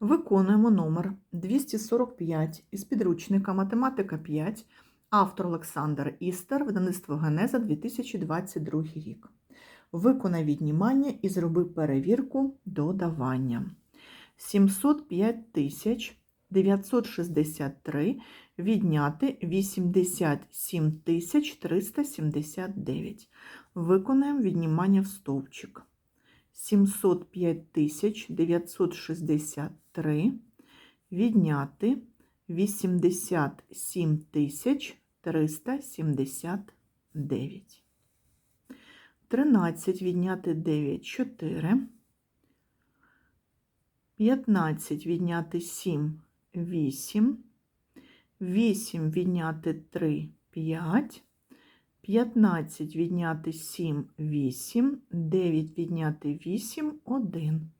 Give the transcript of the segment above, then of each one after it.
Виконуємо номер 245 із підручника Математика 5, автор Олександр Істер, видавництво Генеза 2022 рік. Виконай віднімання і зроби перевірку додавання. 705 тисяч 963 відняти 87 тисяч 379. Виконаємо віднімання в стовпчик. 705 963 3 відняти 87 тисяч 379. 13 відняти 9 4. 15 відняти 7 8. 8 відняти 3 5. 15 відняти 7 8. 9 відняти 8 1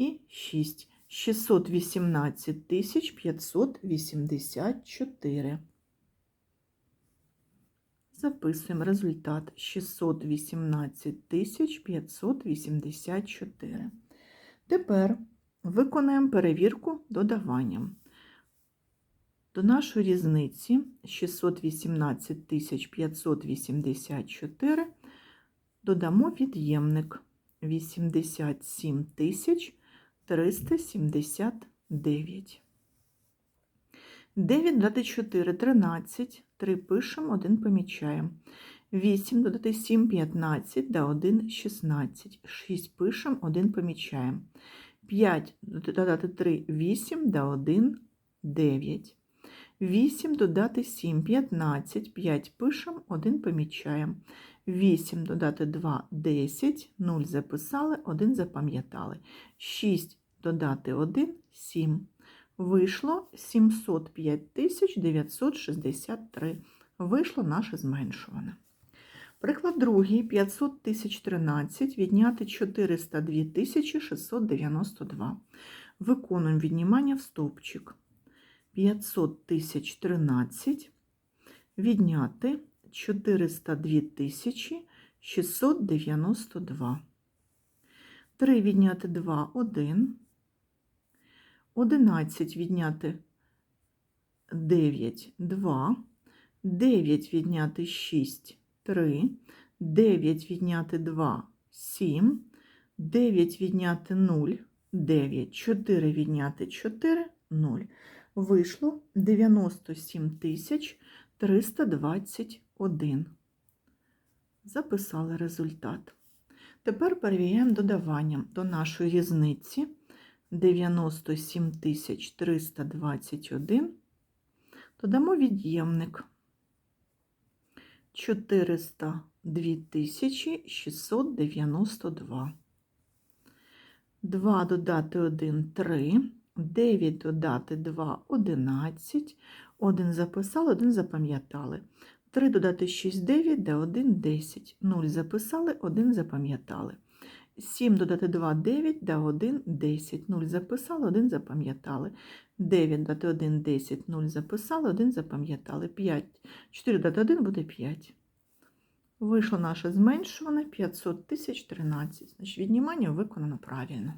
і 6. 618 584. Записуємо результат 618 584. Тепер виконаємо перевірку додаванням. До нашої різниці 618 584 додамо від'ємник 87 379. 9 додати 4 – 13, 3 пишемо, 1 помічаємо. 8 додати 7 – 15, да 1 – 16, 6 пишемо, 1 помічаємо. 5 додати 3 – 8, да 1 – 9. 8 додати 7, 15, 5 пишемо, 1 помічаємо. 8 додати 2, 10, 0 записали, 1 запам'ятали. 6 додати 1, 7. Вийшло 705 963. Вийшло наше зменшуване. Приклад другий. 500 013 відняти 402 692. Виконуємо віднімання в стовпчик. 500 тисяч 13 відняти 402 тисячі 692. 3 відняти 2 – 1. 11 відняти 9 – 2. 9 відняти 6 – 3. 9 відняти 2 – 7. 9 відняти 0 – 9. 4 відняти 4 – 0 вийшло 97 тисяч 321. Записали результат. Тепер перевіряємо додаванням до нашої різниці 97 тисяч 321. Додамо від'ємник 402 тисячі 692. 2 додати 1 – 3. 9 додати 2 – 11. 1 записали, 1 запам'ятали. 3 додати 6 – 9, де 1 – 10. 0 записали, 1 запам'ятали. 7 додати 2 – 9, де 1 – 10. 0 записали, 1 запам'ятали. 9 додати 1 – 10, 0 записали, 1 запам'ятали. 5. 4 додати 1 буде 5. Вийшло наше зменшуване 500 013. Значить, віднімання виконано правильно.